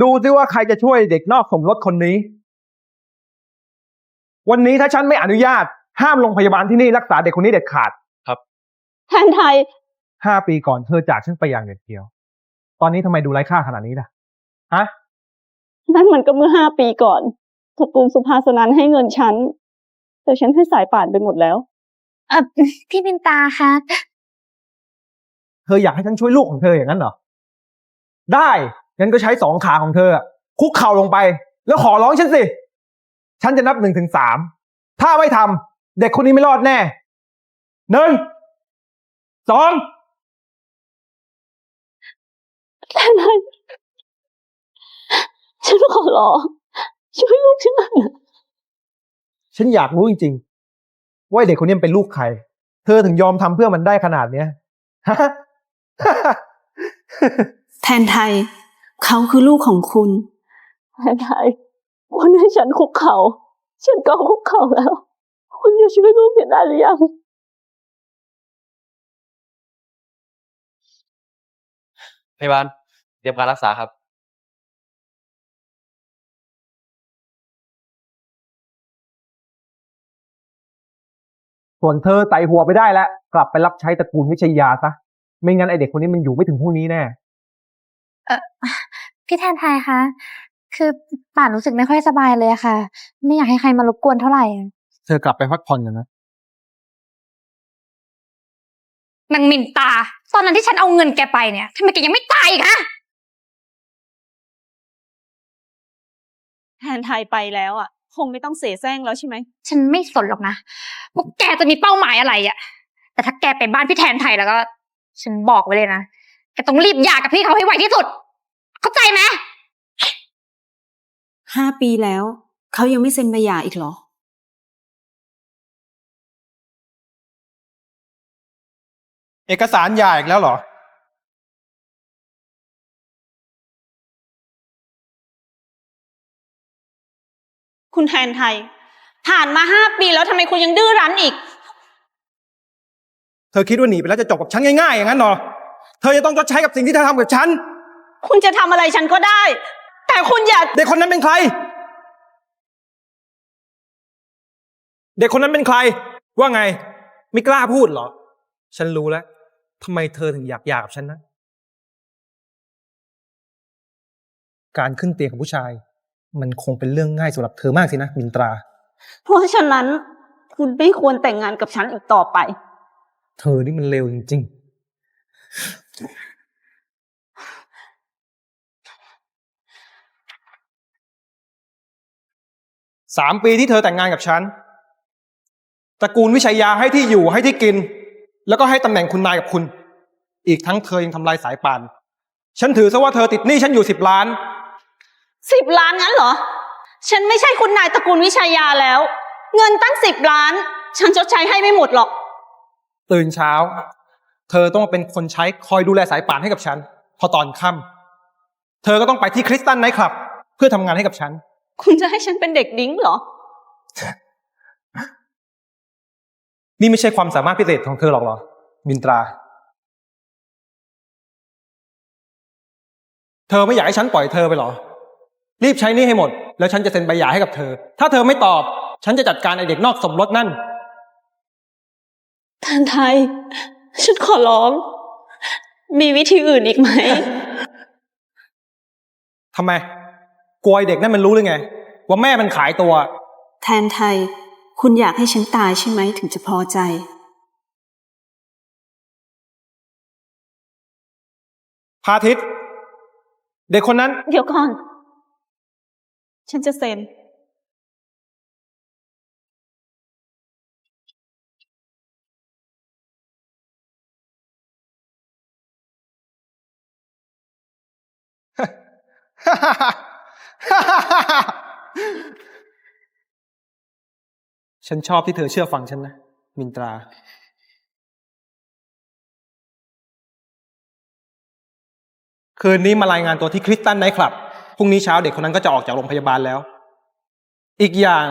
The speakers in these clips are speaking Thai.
ดูซิว่าใครจะช่วยเด็กนอกสมรสคนนี้ วันนี้ถ้าฉันไม่อนุญาต ห้ามโรงพยาบาลที่นี่รักษาเด็กคนนี้เด็ดขาดแทนไทย ห้าปีก่อนเธอจากฉันไปอย่างเด็ดเดียว ตอนนี้ทำไมดูไร้ค่าขนาดนี้ล่ะฮะนั่นมันก็เมื่อห้าปีก่อนตระกูลสุภาสนันให้เงินฉัน แต่ฉันให้สายป่านไปหมดแล้ว เออพี่มินตาคะเธออยากให้ฉันช่วยลูกของเธออย่างนั้นเหรอ ได้ งั้นก็ใช้สองขาของเธออะคุกเข่าลงไป แล้วขอร้องฉันสิ ฉันจะนับหนึ่งถึงสามถ้าไม่ทำเด็กคนนี้ไม่รอดแน่หนึ่งสองแทนไทยฉันขอร้องช่วยลูกฉันหน่อยนะฉันอยากรู้จริงๆ ว่าไอ้เด็กคนนี้มันเป็นลูกใคร เธอถึงยอมทำเพื่อมันได้ขนาดเนี้ยฮะแทนไทย เขาคือลูกของคุณแทนไทยคุณให้ฉันคุกเข่า ฉันก็คุกเข่าแล้ว คุณจะช่วยลูกฉันได้หรือยังพยาบาลเตรียมการรักษาครับ ส่วนเธอไต่หัวไปได้แล้ว กลับไปรับใช้ตระกูลวิชยาซะ ไม่งั้นไอเด็กคนนี้มันอยู่ไม่ถึงพรุ่งนี้แน่ เออพี่แทนไทยคะ คือป่านรู้สึกไม่ค่อยสบายเลยอะค่ะ ไม่อยากให้ใครมารบกวนเท่าไหร่อะเธอกลับไปพักผ่อนกันนะ นางมินตา ตอนนั้นที่ฉันเอาเงินแกไปเนี่ยทำไมแกยังไม่ตายอีกฮะ แทนไทยไปแล้วอะ คงไม่ต้องเสแสร้งแล้วใช่ไหม ฉันไม่สนหรอกนะว่าแกจะมีเป้าหมายอะไรอะแต่ถ้าแกไปบ้านพี่แทนไทยแล้วก็ ฉันบอกไว้เลยนะ แกต้องรีบหย่ากับพี่เขาให้ไวที่สุด เข้าใจไหมห้าปีแล้ว เขายังไม่เซ็นใบหย่าอีกเหรอ เอกสารหย่าอีกแล้วเหรอ คุณแทนไทย ผ่านมาห้าปีแล้วทำไมคุณยังดื้อรั้นอีก เธอคิดว่าหนีไปแล้วจะจบกับฉันง่ายๆอย่างนั้นเหรอเธอจะต้องชดใช้กับสิ่งที่เธอทำกับฉัน คุณจะทำอะไรฉันก็ได้ แต่คุณอย่า เด็กคนนั้นเป็นใคร เด็กคนนั้นเป็นใคร ว่าไง ไม่กล้าพูดเหรอ ฉันรู้แล้วทำไมเธอถึงอยากหย่ากับฉันนะ การขึ้นเตียงกับผู้ชาย มันคงเป็นเรื่องง่ายสำหรับเธอมากสินะมินตรา เพราะฉะนั้น คุณไม่ควรแต่งงานกับฉันอีกต่อไป เธอนี่มันเลวจริง ๆ สามปีที่เธอแต่งงานกับฉันตระกูลวิชัยยาให้ที่อยู่ให้ที่กิน แล้วก็ให้ตำแหน่งคุณนายกับคุณ อีกทั้งเธอยังทำลายสายป่าน ฉันถือซะว่าเธอติดหนี้ฉันอยู่สิบล้าน สิบล้านงั้นเหรอ ฉันไม่ใช่คุณนายตระกูลวิชายาแล้ว เงินตั้งสิบล้าน ฉันชดใช้ให้ไม่หมดหรอก ตื่นเช้า เธอต้องมาเป็นคนใช้คอยดูแลสายป่านให้กับฉัน พอตอนค่ำเธอก็ต้องไปที่คริสตันไนท์คลับ เพื่อทำงานให้กับฉัน คุณจะให้ฉันเป็นเด็กดิ้งเหรอ นี่ไม่ใช่ความสามารถพิเศษของเธอหรอกเหรอ มินตรา เธอไม่อยากให้ฉันปล่อยเธอไปเหรอ รีบใช้หนี่ให้หมด แล้วฉันจะเซ็นใบหย่าให้กับเธอ ถ้าเธอไม่ตอบ ฉันจะจัดการไอเด็กนอกสมรสนั่นท่านไทย ฉันขอร้อง มีวิธีอื่นอีกไหม ทำไม กลัวไอเด็กนั่นมันรู้หรือไง ว่าแม่มันขายตัว แทนไทย คุณอยากให้ฉันตายใช่ไหมถึงจะพอใจ พาทิตย์เด็กคนนั้น เดี๋ยวก่อน ฉันจะเซ็น ฉันชอบที่เธอเชื่อฟังฉันนะ มินตรา คืนนี้มารายงานตัวที่คริสตันไนท์คลับ พรุ่งนี้เช้าเด็กคนนั้นก็จะออกจากโรงพยาบาลแล้ว อีกอย่าง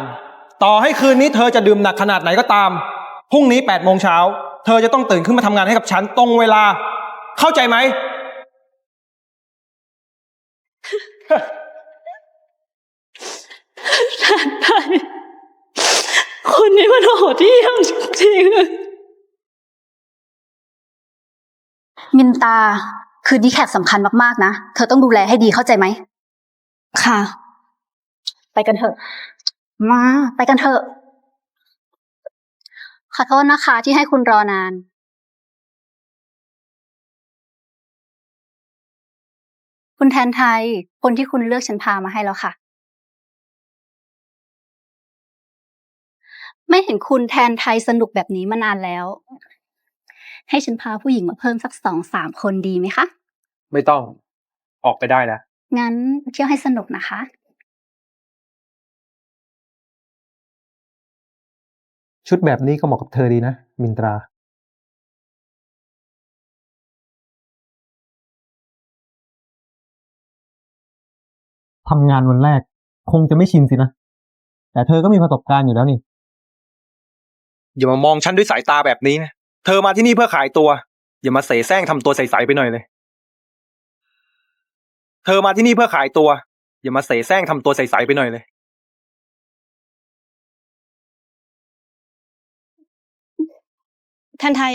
ต่อให้คืนนี้เธอจะดื่มหนักขนาดไหนก็ตาม พรุ่งนี้แปดโมงเช้า เธอจะต้องตื่นขึ้นมาทำงานให้กับฉันตรงเวลา เข้าใจไหม แทนไทยคนนี้มันโหดเหี้ยมจริงๆมินตา คืนนี้แขกสำคัญมากๆนะ เธอต้องดูแลให้ดีเข้าใจไหม ค่ะ ไปกันเถอะ มา ไปกันเถอะ ขอโทษนะคะที่ให้คุณรอนาน คุณแทนไทย คนที่คุณเลือกฉันพามาให้แล้วค่ะ ไม่เห็นคุณแทนไทยสนุกแบบนี้มานานแล้ว ให้ฉันพาผู้หญิงมาเพิ่มสักสองสามคนดีไหมคะ ไม่ต้องออกไปได้แล้วงั้นเที่ยวให้สนุกนะคะ ชุดแบบนี้ก็เหมาะกับเธอดีนะ มินตรา ทำงานวันแรก คงจะไม่ชินสินะ แต่เธอก็มีประสบการณ์อยู่แล้วนี่ อย่ามามองฉันด้วยสายตาแบบนี้นะ เธอมาที่นี่เพื่อขายตัว อย่ามาเสแสร้งทำตัวใสๆไปหน่อยเลย เธอมาที่นี่เพื่อขายตัว อย่ามาเสแสร้งทำตัวใสๆไปหน่อยเลยแทนไทย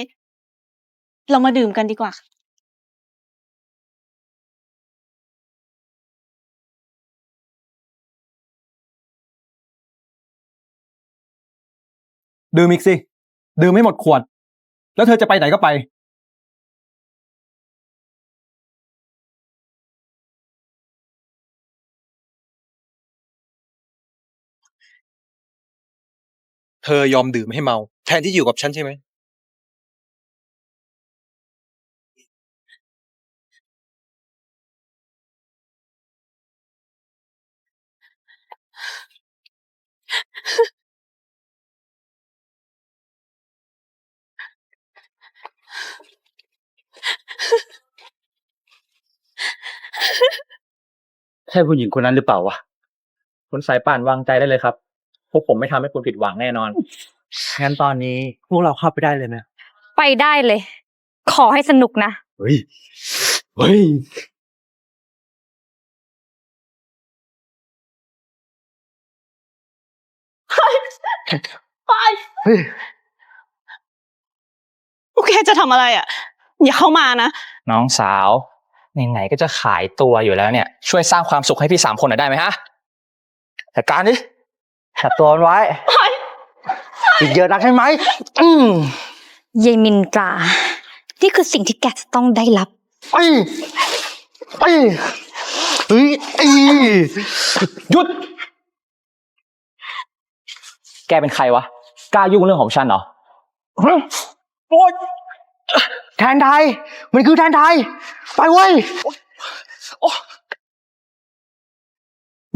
เรามาดื่มกันดีกว่า ดื่มอีกสิดื่มไม่หมดขวด แล้วเธอจะไปไหนก็ไป เธอยอมดื่มให้เมา แทนที่อยู่กับฉันใช่ไหม ใช่ผู้หญิงคนนั้นหรือเปล่าวะคุณสายป่านวางใจได้เลยครับ พวกผมไม่ทำให้คุณผิดหวังแน่นอน งั้นตอนนี้พวกเราเข้าไปได้เลยไหมไปได้เลย ขอให้สนุกนะ เฮ้ย เฮ้ย ไปโอเคจะทำอะไรอะ อย่าเข้ามานะ น้องสาว ไหนๆก็จะขายตัวอยู่แล้วเนี่ย ช่วยสร้างความสุขให้พี่สามคนหน่อยได้ไหมฮะจัดการดิจับตัวมันไว้อีกเยอะนักใช่ไหมอืมเยายมินตรา นี่คือสิ่งที่แกจะต้องได้รับไปไปเฮ้ยไอ้หยุด แกเป็นใครวะ กล้ายุ่งเรื่องของฉันเหรอโอ๊ย แทนไทย มันคือแทนไทย ไปเว้ย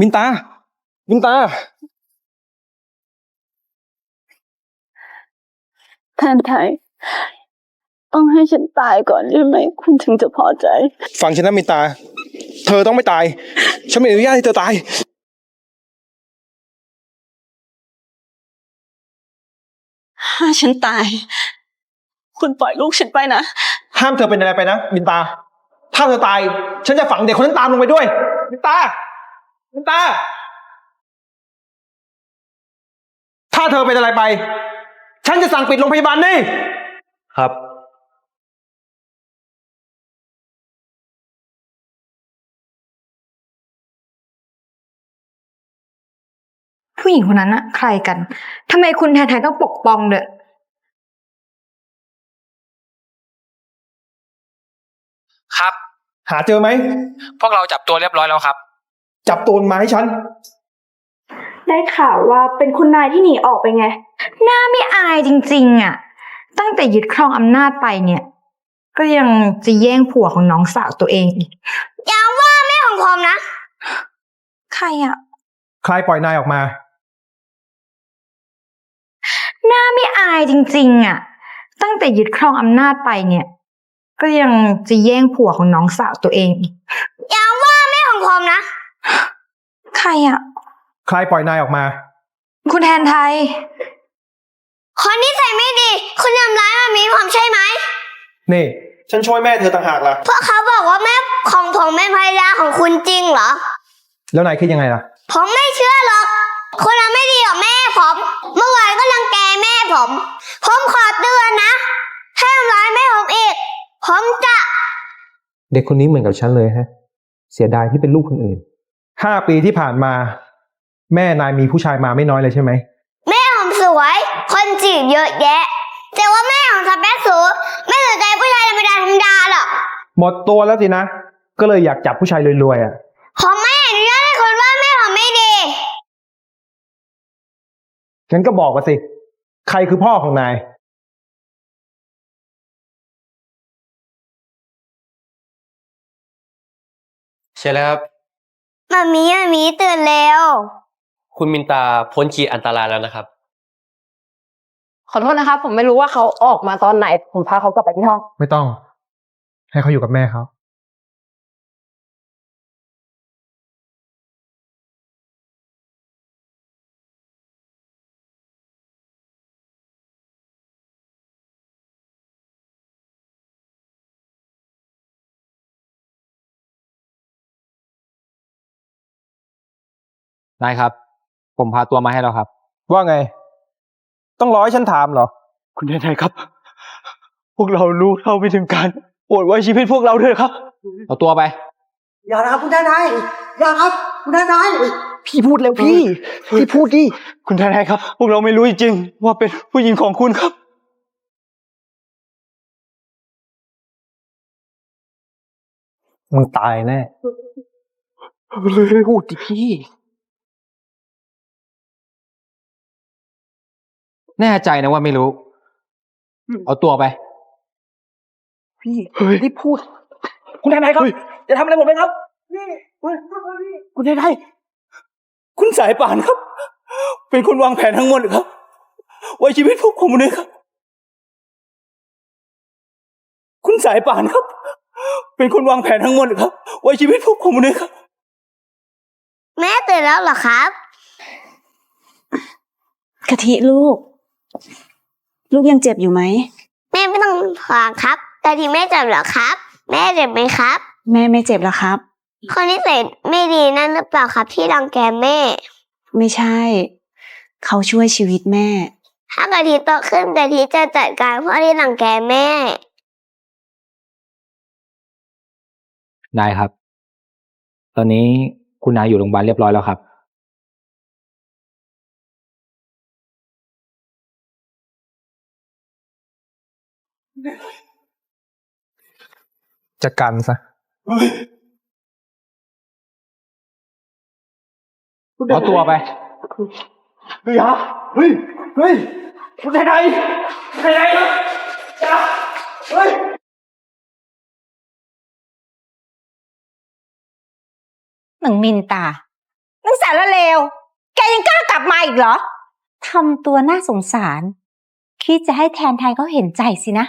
มินตา มินตา แทนไทย ต้องให้ฉันตายก่อนใช่ไหม คุณถึงจะพอใจ ฟังฉันนะมินตา เธอต้องไม่ตาย ฉันไม่อนุญาตให้เธอตาย ถ้าฉันตาย คุณปล่อยลูกฉันไปนะ ห้ามเธอเป็นอะไรไปนะมินตา ถ้าเธอตาย ฉันจะฝังเด็กคนนั้นตามลงไปด้วย มินตา มินตา ถ้าเธอเป็นอะไรไป ฉันจะสั่งปิดโรงพยาบาลนี่ ครับ ผู้หญิงคนนั้นอะใครกันทำไมคุณแทนไทยต้องปกป้องเด้อ หาเจอไหม พวกเราจับตัวเรียบร้อยแล้วครับ จับตัวมันมาให้ฉัน ได้ข่าวว่าเป็นคุณนายที่หนีออกไปไง หน้าไม่อายจริง ๆอะตั้งแต่ยึดครองอำนาจไปเนี่ย ก็ยังจะแย่งผัวของน้องสาวตัวเองอีก อย่าว่าไม่ของผมนะ ใครอะใครปล่อยนายออกมา หน้าไม่อายจริง ๆอะตั้งแต่ยึดครองอำนาจไปเนี่ย ก็ยังจะแย่งผัวของน้องสาวตัวเองอีกอย่าว่าไม่ของผมนะ ใครอะใครปล่อยนายออกมา คุณแทนไทย คนที่ใส่ไม่ดี คุณทำร้ายมามีผมใช่ไหม นี่ ฉันช่วยแม่เธอต่างหากล่ะ เพราะเขาบอกว่าแม่ของผมเป็นภรรยาของคุณจริงเหรอ แล้วนายคิดยังไงล่ะ ผมไม่เชื่อหรอก คนเราไม่ดีกับแม่ผม เมื่อวานก็รังแกแม่ผม ผมขอเตือนนะ ถ้าทำร้ายแม่ผมอีก ผมจะ เด็กคนนี้เหมือนกับฉันเลยฮะ เสียดายที่เป็นลูกคนอื่น ห้าปีที่ผ่านมา แม่นายมีผู้ชายมาไม่น้อยเลยใช่ไหม แม่ผมสวย คนจีบเยอะแยะ แต่ว่าแม่ผมสเปคสูงไม่สนใจผู้ชายธรรมดาธรรมดาหรอกหมดตัวแล้วสินะ ก็เลยอยากจับผู้ชายรวยๆอะ ผมไม่อนุญาตให้คนว่าแม่ผมไม่ดี งั้นก็บอกมาสิ ใครคือพ่อของนาย ช่แล้วครับมามีมามีตื่นเร็ว คุณมินตาพ้นขีดอันตรายแล้วนะครับ ขอโทษนะครับ ผมไม่รู้ว่าเขาออกมาตอนไหน ผมพาเขากลับไปที่ห้อง ไม่ต้อง ให้เขาอยู่กับแม่เขา นายครับ ผมพาตัวมาให้แล้วครับ ว่าไง ต้องรอให้ฉันถามเหรอ คุณนายครับ พวกเรารู้เท่าไม่ถึงการโปรดไว้ชีวิตพวกเราด้วยครับ เอาตัวไป อย่านะครับคุณทนายอย่าครับ คุณทนายพี่พูดแล้วพี่ พี่พูดดิ คุณทนายครับ พวกเราไม่รู้จริงๆว่าเป็นผู้หญิงของคุณครับ มึงตายแน่พูดดิพี่ แน่ใจนะว่าไม่รู้ เอาตัวไป พี่รีบพูด คุณทนายครับจะทำอะไรผมไหมครับนี่คุณทนายคุณสายป่านครับ เป็นคนวางแผนทั้งหมดครับ ไว้ชีวิตพวกผมเลยครับ คุณสายป่านครับ เป็นคนวางแผนทั้งหมดครับ ไว้ชีวิตพวกผมเลยครับ แม่ตื่นแล้วเหรอครับ กะทิลูก ลูกยังเจ็บอยู่ไหม แม่ไม่ต้องห่วงครับแต่ที่แม่เจ็บเหรอครับ แม่เจ็บไหมครับ แม่ไม่เจ็บแล้วครับ คนที่เสษไม่ดีนั่นหรือเปล่าครับ ที่รังแกแม่ ไม่ใช่ เขาช่วยชีวิตแม่ ถ้ากะทิโตขึ้นกะทิจะจัดการพวกที่รังแกแม่ นายครับ ตอนนี้คุณนายอยู่โรงพยาบาลเรียบร้อยแล้วครับ จะกันซะเอาตัวไป เฮ้ยฮะเฮ้ย เฮ้ยคุณทนายทนายครับอย่าเฮ้ยหนังมินตาหนังสารเลว แกยังกล้ากลับมาอีกเหรอ ทำตัวน่าสงสาร คิดจะให้แทนไทยเขาเห็นใจสินะ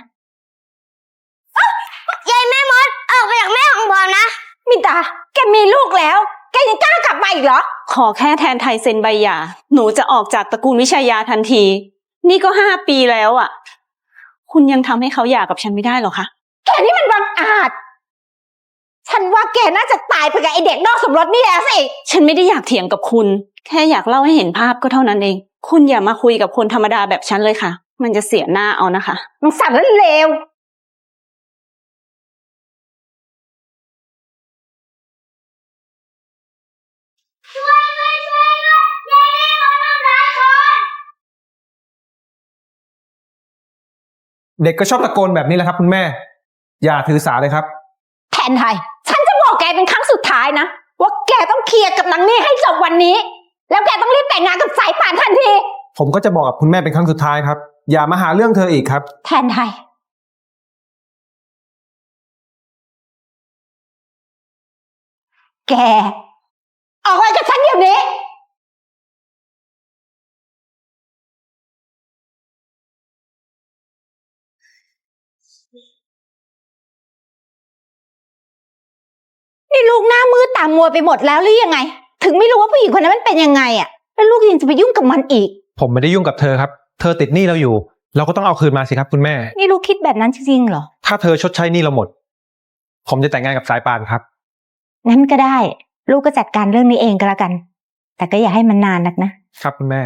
ยายแม่มด ออกไปจากแม่ของผมนะ มินตา แกมีลูกแล้ว แกยังกล้ากลับมาอีกเหรอ ขอแค่แทนไทยเซ็นใบหย่า หนูจะออกจากตระกูลวิชายาทันที นี่ก็ห้าปีแล้วอะ คุณยังทำให้เขาหย่ากับฉันไม่ได้หรอคะ แกนี่มันบังอาจ ฉันว่าแกน่าจะตายไปกับไอเด็กนอกสมรสนี่แหละสิ ฉันไม่ได้อยากเถียงกับคุณ แค่อยากเล่าให้เห็นภาพก็เท่านั้นเอง คุณอย่ามาคุยกับคนธรรมดาแบบฉันเลยค่ะ มันจะเสียหน้าเอานะคะหนังสารเลว เด็กก็ชอบตะโกนแบบนี้แหละครับคุณแม่ อย่าถือสาเลยครับ แทนไทย ฉันจะบอกแกเป็นครั้งสุดท้ายนะ ว่าแกต้องเคลียร์กับนางนี่ให้จบวันนี้ แล้วแกต้องรีบแต่งงานกับสายป่านทันที ผมก็จะบอกกับคุณแม่เป็นครั้งสุดท้ายครับ อย่ามาหาเรื่องเธออีกครับ แทนไทย แก ออกไปกับฉันเดี๋ยวนี้ นี่ลูกหน้ามืดตามัวไปหมดแล้วหรือยังไง ถึงไม่รู้ว่าผู้หญิงคนนั้นมันเป็นยังไงอะแล้วลูกยังจะไปยุ่งกับมันอีก ผมไม่ได้ยุ่งกับเธอครับ เธอติดหนี้เราอยู่ เราก็ต้องเอาคืนมาสิครับคุณแม่ นี่ลูกคิดแบบนั้นจริงๆเหรอ ถ้าเธอชดใช้หนี้เราหมด ผมจะแต่งงานกับสายปานครับ งั้นก็ได้ ลูกก็จัดการเรื่องนี้เองก็แล้วกัน แต่ก็อย่าให้มันนานนักนะ ครับคุณแม่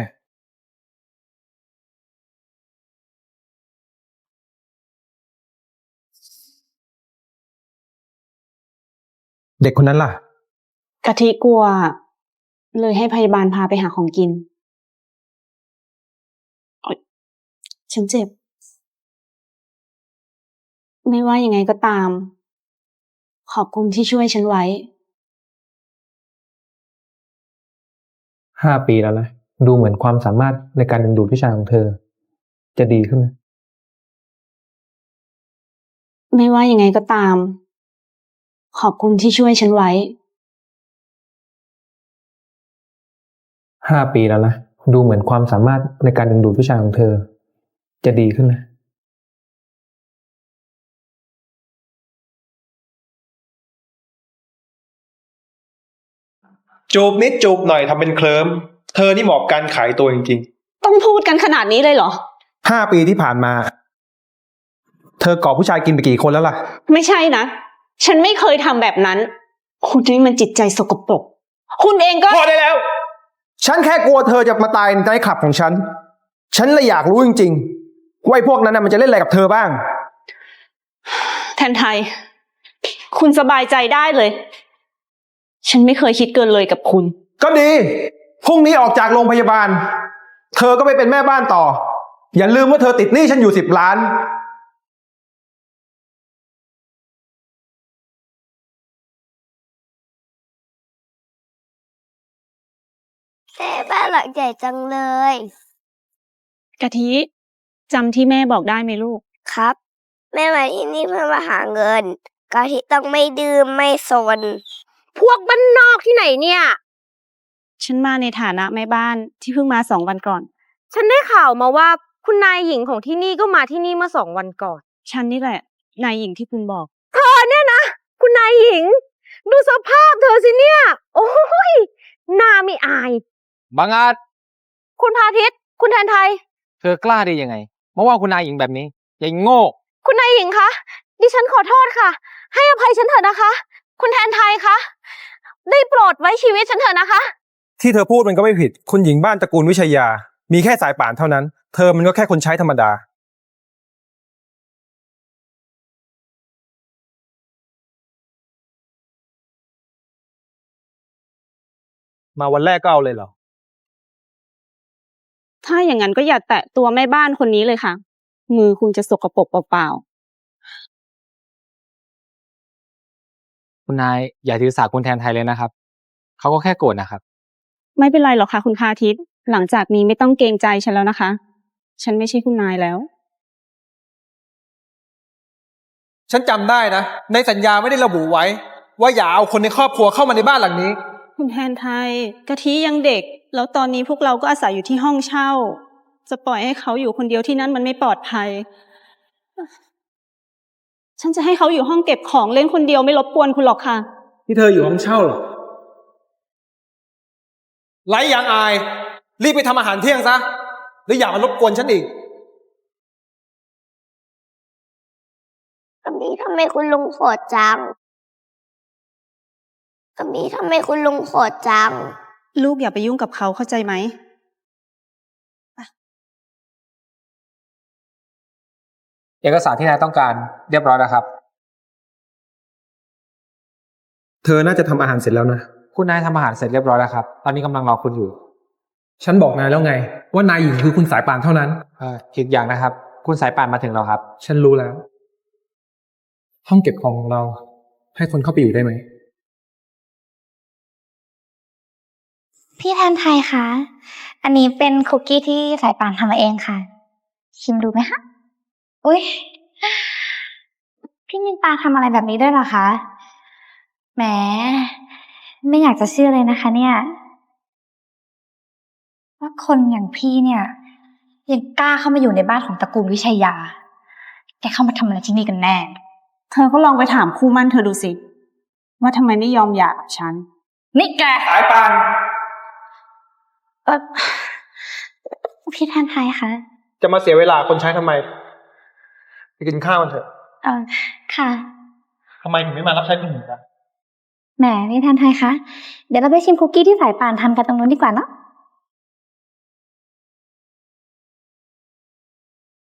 เด็กคนนั้นล่ะ กะทิกลัว เลยให้พยาบาลพาไปหาของกินโอ๊ยฉันเจ็บ ไม่ว่ายังไงก็ตาม ขอบคุณที่ช่วยฉันไว้ ห้าปีแล้วนะ ดูเหมือนความสามารถในการดึงดูดผู้ชายของเธอ จะดีขึ้นนะไม่ว่ายังไงก็ตาม ขอบคุณที่ช่วยฉันไว้ ห้าปีแล้วนะ ดูเหมือนความสามารถในการดึงดูดผู้ชายของเธอ จะดีขึ้นนะจูบนิดจูบหน่อยทำเป็นเคลิ้มเธอนี่เหมาะกับการขายตัวจริงต้องพูดกันขนาดนี้เลยเหรอห้าปีที่ผ่านมา เธอก่อผู้ชายกินไปกี่คนแล้วล่ะ ไม่ใช่นะ ฉันไม่เคยทำแบบนั้น คุณนี่มันจิตใจสกปรก คุณเองก็ พอได้แล้ว ฉันแค่กลัวเธอจะมาตายในขับของฉัน ฉันเลยอยากรู้จริงๆว่าไอ้พวกนั้นน่ะมันจะเล่นอะไรกับเธอบ้าง แทนไทย คุณสบายใจได้เลย ฉันไม่เคยคิดเกินเลยกับคุณ ก็ดี พรุ่งนี้ออกจากโรงพยาบาล เธอก็ไปเป็นแม่บ้านต่อ อย่าลืมว่าเธอติดหนี้ฉันอยู่สิบล้าน ใหญ่จังเลย กะทิจำที่แม่บอกได้ไหมลูก ครับ แม่มาที่นี่เพื่อมาหาเงินกะทิต้องไม่ดื่มไม่สนพวกบ้านนอกที่ไหนเนี่ย ฉันมาในฐานะแม่บ้านที่เพิ่งมาสองวันก่อน ฉันได้ข่าวมาว่าคุณนายหญิงของที่นี่ก็มาที่นี่เมื่อสองวันก่อน ฉันนี่แหละ นายหญิงที่คุณบอก เธอเนี่ยนะ คุณนายหญิง ดูสภาพเธอสิเนี่ย โอ้ยหน้าไม่อาย บางอาจคุณพาทิตย์คุณแทนไทย เธอกล้าได้ยังไงมาว่าคุณนายหญิงแบบนี้ยายโง่ คุณนายหญิงคะ ดิฉันขอโทษค่ะ ให้อภัยฉันเถอะนะคะ คุณแทนไทยคะ ได้โปรดไว้ชีวิตฉันเถอะนะคะ ที่เธอพูดมันก็ไม่ผิด คุณหญิงบ้านตระกูลวิชยา มีแค่สายป่านเท่านั้น เธอมันก็แค่คนใช้ธรรมดา มาวันแรกก็เอาเลยเหรอ ถ้าอย่างนั้นก็อย่าแตะตัวแม่บ้านคนนี้เลยค่ะ มือคุณจะสกปรกเปล่าคุณนายอย่าถือสาคุณแทนไทยเลยนะครับ เขาก็แค่โกรธนะครับ ๆ ไม่เป็นไรหรอกค่ะ คุณพาทิตย์หลังจากนี้ไม่ต้องเกรงใจฉันแล้วนะคะ ฉันไม่ใช่คุณนายแล้วๆฉันจำได้นะ ในสัญญาไม่ได้ระบุไว้ ว่าอย่าเอาคนในครอบครัวเข้ามาในบ้านหลังนี้ คุณแทนไทยกะทิยังเด็ก แล้วตอนนี้พวกเราก็อาศัยอยู่ที่ห้องเช่า จะปล่อยให้เขาอยู่คนเดียวที่นั่นมันไม่ปลอดภัย ฉันจะให้เขาอยู่ห้องเก็บของเล่นคนเดียวไม่รบกวนคุณหรอกค่ะที่เธออยู่ห้องเช่าเหรอไร้ยางอาย รีบไปทำอาหารเที่ยงซะหรืออย่ามารบกวนฉันอีกอันนี้ทำไมคุณลุงโหดจังอันนี้ทำไมคุณลุงโหดจัง ลูกอย่าไปยุ่งกับเขาเข้าใจไหมเอกสารที่นายต้องการเรียบร้อยแล้วครับ เธอน่าจะทำอาหารเสร็จแล้วนะ คุณนายทำอาหารเสร็จเรียบร้อยแล้วครับ ตอนนี้กำลังรอคุณอยู่ ฉันบอกนายแล้วไง ว่านายหญิงคือคุณสายป่านเท่านั้น เอออีกอย่างนะครับ คุณสายป่านมาถึงแล้วครับ ฉันรู้แล้ว ห้องเก็บของของเรา ให้คนเข้าไปอยู่ได้ไหม พี่แทนไทยคะ อันนี้เป็นคุกกี้ที่สายป่านทำมาเองค่ะ ชิมดูไหมคะ อุ้ยพี่มินตาทำอะไรแบบนี้ด้วยเหรอคะ แหม ไม่อยากจะเชื่อเลยนะคะ เนี่ย ว่าคนอย่างพี่เนี่ย ยังกล้าเข้ามาอยู่ในบ้านของตระกูลวิชัยยา แกเข้ามาทำอะไรที่นี่กันแน่ เธอก็ลองไปถามคู่มั่นเธอดูสิ ว่าทำไมไม่ยอมหย่ากับฉัน นี่แก สายป่านเออพี่แทนไทยคะจะมาเสียเวลาคนใช้ทำไม ไปกินข้าวกันเถอะเออค่ะ ทำไมถึงไม่มารับใช้คุณหญิงล่ะ แหมพี่แทนไทยคะ เดี๋ยวเราไปชิมคุกกี้ที่สายป่านทำกันตรงนู้นดีกว่าเนาะ